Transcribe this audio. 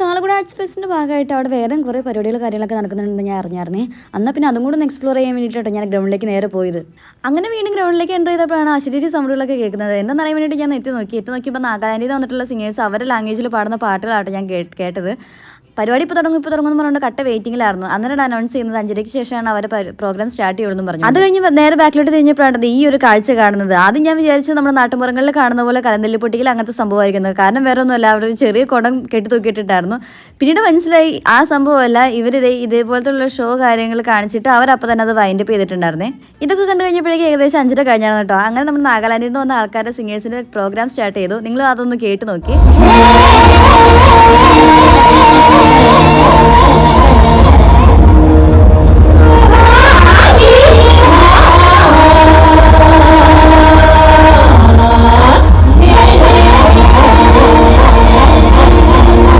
കാലക്കുട arts ഫെസ്റ്റിന്റെ ഭാഗമായിട്ട് അവിടെ വേറെയും കുറേ പരിപാടികൾ കാര്യങ്ങളൊക്കെ നടക്കുന്നുണ്ടെന്ന് ഞാൻ അറിഞ്ഞായിരുന്നേ. അന്ന് പിന്നെ അതും കൂടെ ഒന്ന് എക്സ്പ്ലോർ ചെയ്യാൻ വേണ്ടിയിട്ടോ ഞാൻ ഗ്രൗണ്ടിലേക്ക് നേരെ പോയത്. അങ്ങനെ വീണ്ടും ഗ്രൗണ്ടിലേക്ക് എന്റർ ചെയ്തപ്പോഴാണ് അശ്വരീരി സൗണ്ടുകളൊക്കെ കേൾക്കുന്നത്. എന്താണെന്ന് അറിയാൻ വേണ്ടിയിട്ട് ഞാൻ നെറ്റ് നോക്കി എത്തി നോക്കിയപ്പോൾ നാഗാലാൻഡിൽ വന്നിട്ടുള്ള സിംഗേഴ്സ് അവരുടെ ലാംഗ്വേജിൽ പാടുന്ന പാട്ടുകളാട്ടോ ഞാൻ കേട്ടത്. പരിപാടി ഇപ്പോൾ തുടങ്ങും ഇപ്പോൾ തുടങ്ങും പറഞ്ഞുകൊണ്ട് കട്ട വെയിറ്റിംഗിലായിരുന്നു അന്നേരം അനൗൺസ് ചെയ്യുന്നത് അഞ്ചരയ്ക്ക് ശേഷമാണ് അവർ പ്രോഗ്രാം സ്റ്റാർട്ട് ചെയ്യുമെന്ന് പറഞ്ഞു. അത് കഴിഞ്ഞ് നേരെ ബാക്കിലോട്ട് തിരിഞ്ഞപ്പോഴാണ് ഈ ഒരു കാഴ്ച കാണുന്നത്. ആദ്യം ഞാൻ വിചാരിച്ചു നമ്മുടെ നാട്ടുമ്പുറങ്ങളിൽ കാണുന്ന പോലെ കലന്തല്ലി പൊട്ടിക്കൽ അങ്ങനത്തെ സംഭവമായിരിക്കുന്നത്. കാരണം വേറെ ഒന്നുമല്ല അവർ ചെറിയ കുടം കെട്ടി തൂക്കിയിട്ടിട്ടായിരുന്നു. പിന്നീട് മനസ്സിലായി ആ സംഭവമല്ല ഇവർ ഇതേ ഇതേപോലത്തെ ഷോ കാര്യങ്ങൾ കാണിച്ചിട്ട് അവർ അവരപ്പോൾ തന്നെ അത് വൈൻഡ് അപ്പ് ചെയ്തിട്ടുണ്ടായിരുന്നേ. ഇതൊക്കെ കണ്ടു കഴിഞ്ഞപ്പോഴേക്കും ഏകദേശം അഞ്ചര കഴിഞ്ഞാണ് കേട്ടോ. അങ്ങനെ നമ്മൾ നാഗാലാൻഡിൽ നിന്ന് വന്ന ആൾക്കാരുടെ സിംഗേഴ്സിന്റെ പ്രോഗ്രാം സ്റ്റാർട്ട് ചെയ്തു. നിങ്ങൾ അതൊന്ന് കേട്ട് നോക്കി.